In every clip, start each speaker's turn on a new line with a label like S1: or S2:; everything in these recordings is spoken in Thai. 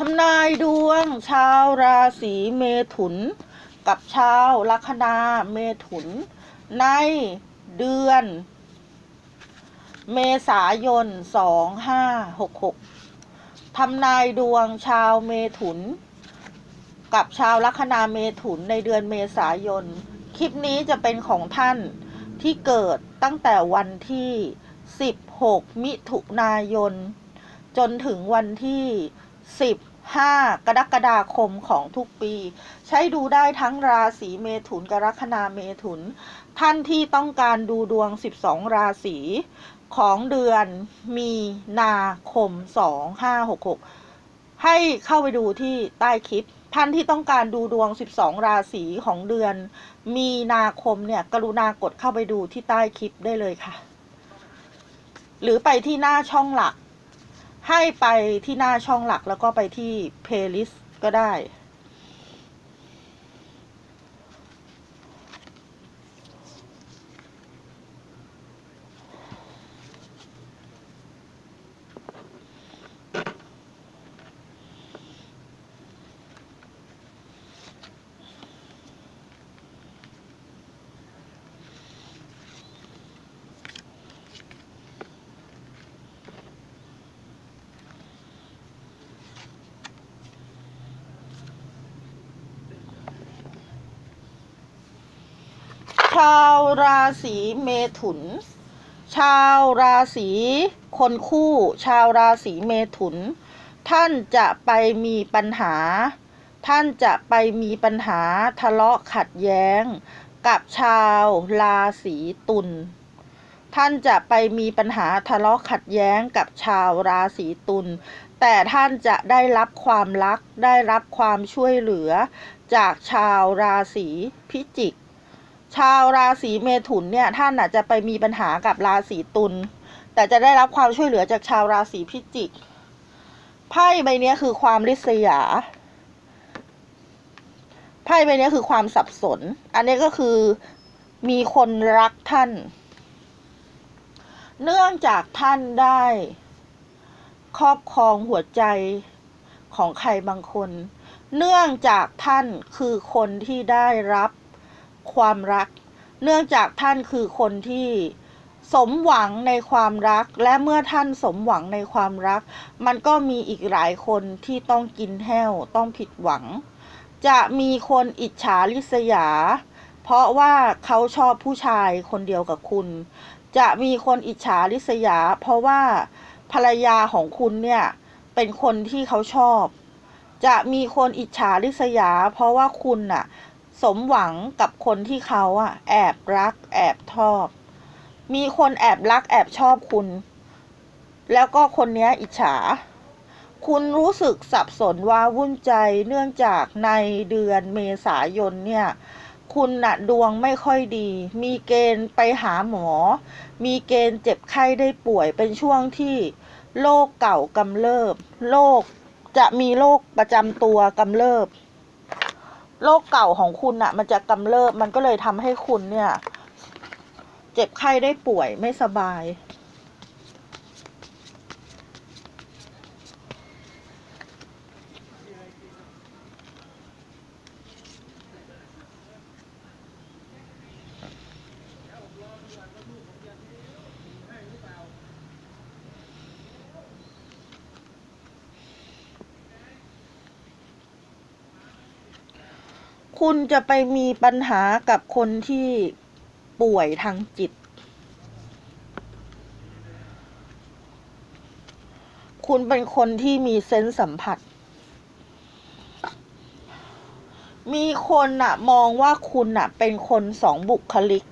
S1: ทำนายดวงชาวราศีเมถุน กับชาวลัคนาเมถุน ในเดือน เมษายน 2566ทำนายดวงชาวเมถุน กับชาวลัคนาเมถุนในเดือนเมษายน คลิปนี้จะเป็นของท่านที่เกิดตั้งแต่วันที่ 16 มิถุนายน จนถึงวันที่ 5 กรกฎาคมของทุกปี ใช้ดูได้ทั้งราศีเมถุนกับลัคนาเมถุน ท่านที่ต้องการดูดวง 12 ราศีของเดือนมีนาคม 2566 ให้เข้าไปดูที่ใต้คลิป ท่านที่ต้องการดูดวง 12 ราศีของเดือน มีนาคมเนี่ยกรุณากดเข้าไปดูที่ใต้คลิปได้เลยค่ะ หรือไปที่หน้าช่องหลัก ให้ไปที่หน้าช่องหลักแล้วก็ไปที่ playlist ก็ได้ ชาวราศีเมถุน ชาวราศีคนคู่ ชาวราศีเมถุน ท่านจะไปมีปัญหา ท่านจะไปมีปัญหาทะเลาะขัดแย้ง กับชาวราศีตุล ท่านจะไปมีปัญหาทะเลาะขัดแย้งกับชาวราศีตุล แต่ท่านจะได้รับความรัก ได้รับความช่วยเหลือ จากชาวราศีพิจิก ชาวราศีเมถุนเนี่ยท่านอาจจะไปมีปัญหากับราศีตุลแต่จะได้รับความช่วยเหลือจากชาวราศีพิจิกไพ่ใบนี้คือความริษยาไพ่ใบนี้คือความสับสน อันนี้ก็คือมีคนรักท่าน เนื่องจากท่านได้ ครอบครองหัวใจของใครบางคน เนื่องจากท่านคือคนที่ได้รับ ความรัก เนื่องจากท่านคือคนที่สมหวังในความรัก และเมื่อท่านสมหวังในความรัก มันก็มีอีกหลายคนที่ต้องกินแห้วต้องผิดหวัง จะมีคนอิจฉาริษยา เพราะว่าเขาชอบผู้ชายคนเดียวกับคุณ จะมีคนอิจฉาริษยา เพราะว่าภรรยาของคุณเนี่ยเป็นคนที่เขาชอบ จะมีคนอิจฉาริษยา เพราะว่าคุณน่ะ สมหวังกับคนที่เขาอะแอบรัก แอบชอบ มีคนแอบรัก แอบชอบคุณ แล้วก็คนเนี้ยอิจฉา คุณรู้สึกสับสนว่าวุ่นใจเนื่องจากในเดือนเมษายนเนี่ย คุณน่ะดวงไม่ค่อยดี มีเกณฑ์ไปหาหมอ มีเกณฑ์เจ็บไข้ได้ป่วยเป็นช่วงที่โรคเก่ากำเริบโรคจะมีโรคประจำตัวกำเริบ โรคเก่าของคุณอะมันจะกำเริบมันก็เลยทำให้คุณเนี่ย เจ็บไข้ได้ป่วยไม่สบาย คุณจะไปมีปัญหากับคนที่ป่วยทางจิต คุณเป็นคนที่มีเซนส์สัมผัส มีคนน่ะมองว่าคุณน่ะเป็นคนสองบุคลิก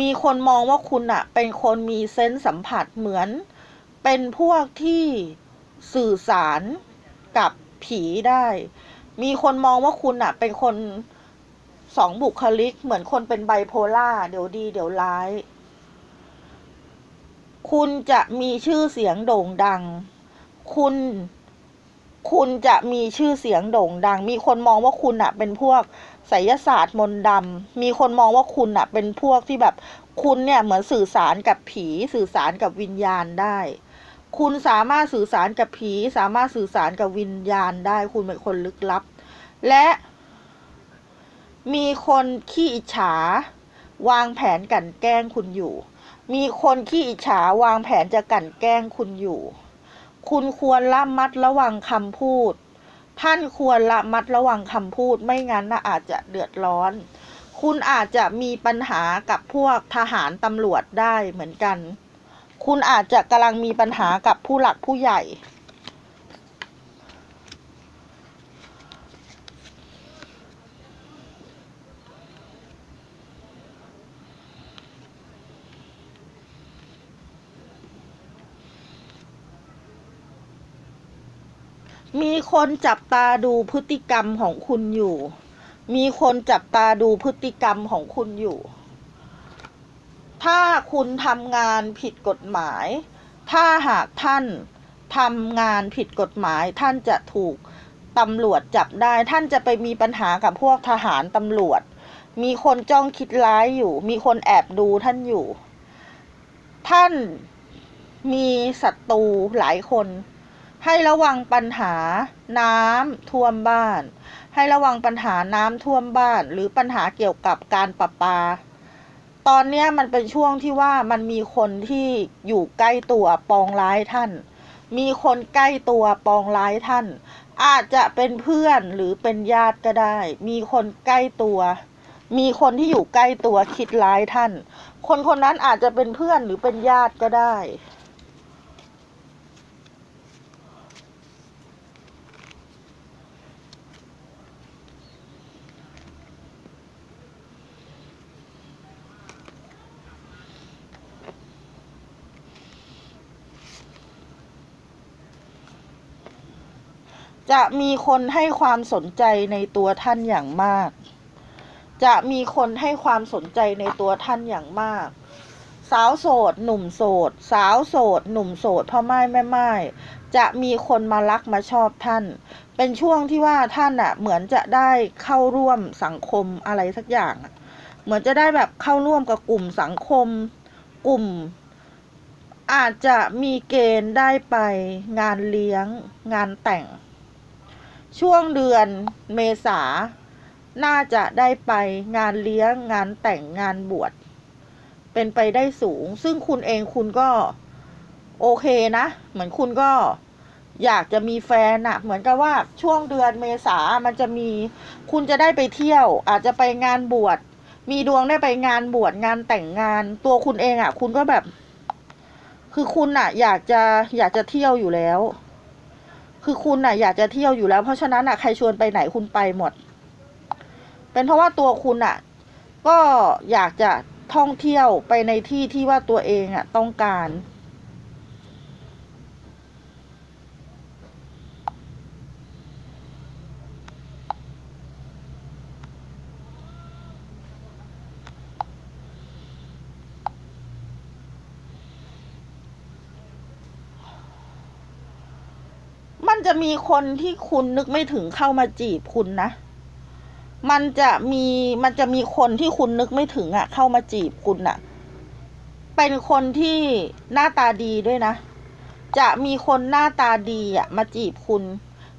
S1: มีคนมองว่าคุณน่ะเป็นคนมีเซนส์สัมผัสเหมือน เป็นพวกที่สื่อสารกับผีได้ มีคนมองว่าคุณอะเป็นคนสองบุคลิก เหมือนคนเป็นไบโพล่าเดี๋ยวดีเดี๋ยวร้าย คุณจะมีชื่อเสียงโด่งดัง คุณ คุณจะมีชื่อเสียงโด่งดัง มีคนมองว่าคุณอะเป็นพวกไสยศาสตร์มนต์ดำมีคนมองว่าคุณอะเป็นพวกที่แบบ คุณเนี่ยเหมือนสื่อสารกับผี สื่อสารกับวิญญาณได้ คุณสามารถสื่อสารกับผี สามารถสื่อสารกับวิญญาณได้ คุณเป็นคนลึกลับ และมีคนขี้อิจฉา วางแผนกลั่นแกล้งคุณอยู่ มีคนขี้อิจฉาวางแผนจะกลั่นแกล้งคุณอยู่ คุณควรระมัดระวังคำพูด ท่านควรระมัดระวังคำพูด ไม่งั้นนะอาจจะเดือดร้อน คุณอาจจะมีปัญหากับพวกทหารตำรวจได้เหมือนกัน คุณอาจจะกำลังมีปัญหากับผู้หลักผู้ใหญ่ มีคนจับตาดูพฤติกรรมของคุณอยู่ มีคนจับตาดูพฤติกรรมของคุณอยู่ ถ้าคุณทำงานผิดกฎหมาย ถ้าหากท่านทำงานผิดกฎหมาย ท่านจะถูกตำรวจจับได้ ท่านจะไปมีปัญหากับพวกทหารตำรวจ มีคนจ้องคิดร้ายอยู่ มีคนแอบดูท่านอยู่ ท่านมีศัตรูหลายคน ให้ระวังปัญหาน้ำท่วมบ้าน ให้ระวังปัญหาน้ำท่วมบ้าน หรือปัญหาเกี่ยวกับการประปา ตอนเนี้ยมันเป็นช่วงที่ว่ามันมีคนที่อยู่ใกล้ตัวปองร้ายท่าน มีคนใกล้ตัวปองร้ายท่าน อาจจะเป็นเพื่อนหรือเป็นญาติก็ได้ มีคนใกล้ตัว มีคนที่อยู่ใกล้ตัวคิดร้ายท่าน คนคนนั้นอาจจะเป็นเพื่อนหรือเป็นญาติก็ได้ จะมีคนให้ความสนใจในตัวท่านอย่างมาก จะมีคนให้ความสนใจในตัวท่านอย่างมาก สาวโสด หนุ่มโสด สาวโสด หนุ่มโสดพ่อไม้แม่ไม้จะมีคนมารักมาชอบท่าน เป็นช่วงที่ว่าท่านอะเหมือนจะได้เข้าร่วมสังคมอะไรสักอย่าง เหมือนจะได้แบบเข้าร่วมกับกลุ่มสังคม กลุ่ม อาจจะมีเกณฑ์ได้ไปงานเลี้ยง งานแต่ง ช่วงเดือนเมษา น่าจะได้ไปงานเลี้ยงงานแต่งงานบวช เป็นไปได้สูง ซึ่งคุณเองคุณก็โอเคนะ เหมือนคุณก็อยากจะมีแฟนอะเหมือนกับว่าช่วงเดือนเมษามันจะมี คุณจะได้ไปเที่ยว อาจจะไปงานบวช มีดวงได้ไปงานบวชงานแต่งงาน ตัวคุณเองอะคุณก็แบบ คือคุณอะอยากจะอยากจะเที่ยวอยู่แล้ว คือคุณน่ะอยากจะเที่ยวอยู่แล้ว เพราะฉะนั้นน่ะใครชวนไปไหนคุณไปหมด เป็นเพราะว่าตัวคุณน่ะ ก็อยากจะท่องเที่ยวไปในที่ที่ว่าตัวเองอะ ต้องการ จะมีคนที่คุณนึกไม่ถึงเข้ามาจีบคุณนะ มันจะมีมันจะมีคนที่คุณนึกไม่ถึงอะเข้ามาจีบคุณอะเป็นคนที่หน้าตาดีด้วยนะ จะมีคนหน้าตาดีอะมาจีบคุณ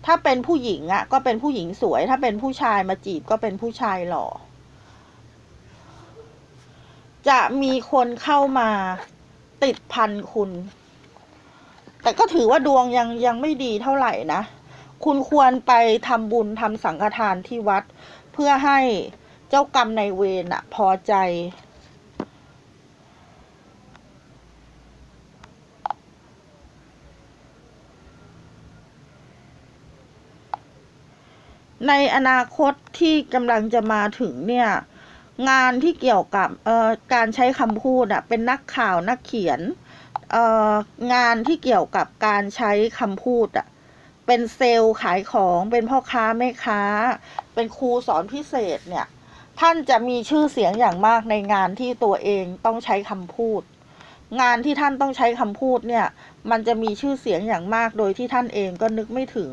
S1: ถ้าเป็นผู้หญิงอะก็เป็นผู้หญิงสวย ถ้าเป็นผู้ชายมาจีบก็เป็นผู้ชายหล่อ จะมีคนเข้ามาติดพันคุณ แต่ก็ถือว่าดวงยังยังไม่ดีเท่าไหร่นะ คุณควรไปทำบุญทำสังฆทานที่วัด เพื่อให้เจ้ากรรมในเวรอะพอใจ ในอนาคตที่กำลังจะมาถึงเนี่ย งานที่เกี่ยวกับเอ่อการใช้คำพูดอะเป็นนักข่าวนักเขียน งานที่เกี่ยวกับการใช้คำพูดอะเป็นเซลล์ขายของเป็นพ่อค้าแม่ค้า เป็นครูสอนพิเศษเนี่ย ท่านจะมีชื่อเสียงอย่างมากในงานที่ตัวเองต้องใช้คำพูด งานที่ท่านต้องใช้คำพูดเนี่ย มันจะมีชื่อเสียงอย่างมากโดยที่ท่านเองก็นึกไม่ถึง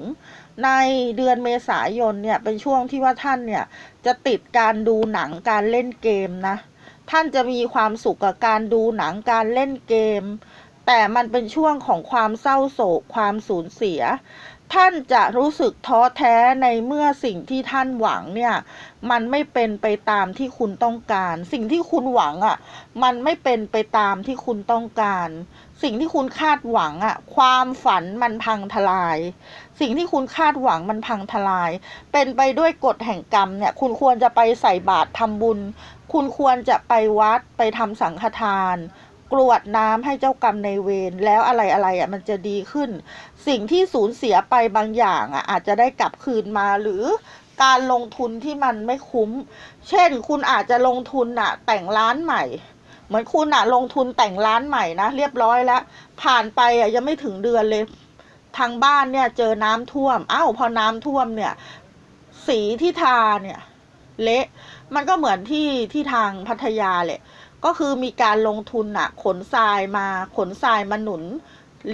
S1: ในเดือนเมษายนเนี่ยเป็นช่วงที่ว่าท่านเนี่ยจะติดการดูหนังการเล่นเกมนะท่านจะมีความสุขกับการดูหนังการเล่นเกม แต่มันเป็นช่วงของความเศร้าโศกความสูญเสีย ท่านจะรู้สึกท้อแท้ในเมื่อสิ่งที่ท่านหวังเนี่ย มันไม่เป็นไปตามที่คุณต้องการ สิ่งที่คุณหวังอะ่ะ มันไม่เป็นไปตามที่คุณต้องการ สิ่งที่คุณคาดหวังอะ่ะ ความฝันมันพังทลาย สิ่งที่คุณคาดหวังมันพังทลาย เป็นไปด้วยกฎแห่งกรรมเนี่ย คุณควรจะไปใส่บาตรทำบุญ คุณควรจะไปวัดไปทำสังฆทาน กรวดน้ำให้เจ้ากรรมในเวรแล้วอะไรอะไรอะมันจะดีขึ้น สิ่งที่สูญเสียไปบางอย่างอะอาจจะได้กลับคืนมาหรือการลงทุนที่มันไม่คุ้ม เช่น คุณอาจจะลงทุนอะ แต่งร้านใหม่ เหมือนคุณอะ ลงทุนแต่งร้านใหม่นะเรียบร้อยแล้ว ผ่านไปอะยังไม่ถึงเดือนเลย ทางบ้านเนี่ย เจอน้ำท่วมอ้าวพอน้ำท่วมเนี่ย สีที่ทาเนี่ย เละ มันก็เหมือนที่ที่ทางพัทยาแหละ ก็คือมีการลงทุนอะขนทรายมาขนทรายมาหนุน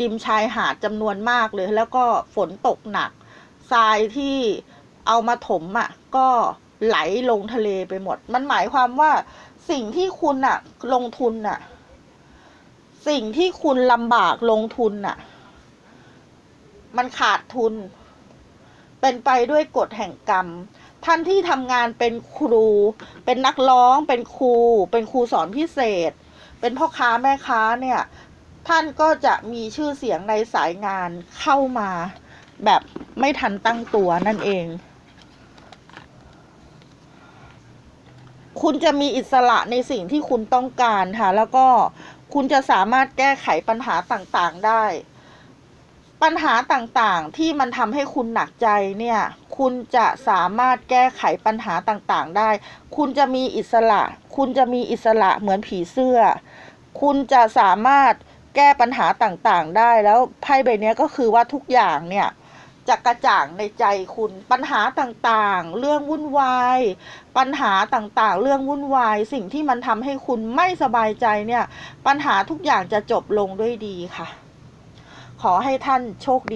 S1: ริมชายหาดจำนวนมากเลย แล้วก็ฝนตกหนักทรายที่เอามาถมอะก็ไหลลงทะเลไปหมด มันหมายความว่าสิ่งที่คุณอะลงทุนอะสิ่งที่คุณลำบากลงทุนอะมันขาดทุน เป็นไปด้วยกฎแห่งกรรม ท่านที่ทำงานเป็นครู เป็นนักร้อง เป็นครู เป็นครูสอนพิเศษ เป็นพ่อค้าแม่ค้าเนี่ย ท่านก็จะมีชื่อเสียงในสายงานเข้ามา แบบไม่ทันตั้งตัวนั่นเอง คุณจะมีอิสระในสิ่งที่คุณต้องการค่ะ แล้วก็คุณจะสามารถแก้ไขปัญหาต่างๆได้ ปัญหาต่างๆที่มันทำให้คุณหนักใจเนี่ย คุณจะสามารถแก้ไขปัญหาต่างๆได้ คุณจะมีอิสระ คุณจะมีอิสระเหมือนผีเสื้อ คุณจะสามารถแก้ปัญหาต่างๆ ได้แล้วไพ่ใบนี้ก็คือว่าทุกอย่างเนี่ยจะกระจ่างในใจคุณปัญหาต่างๆ เรื่องวุ่นวาย ปัญหาต่างๆ เรื่องวุ่นวาย สิ่งที่มันทำให้คุณไม่สบายใจเนี่ย ปัญหาทุกอย่างจะจบลงด้วยดีค่ะ ขอให้ท่านโชคดี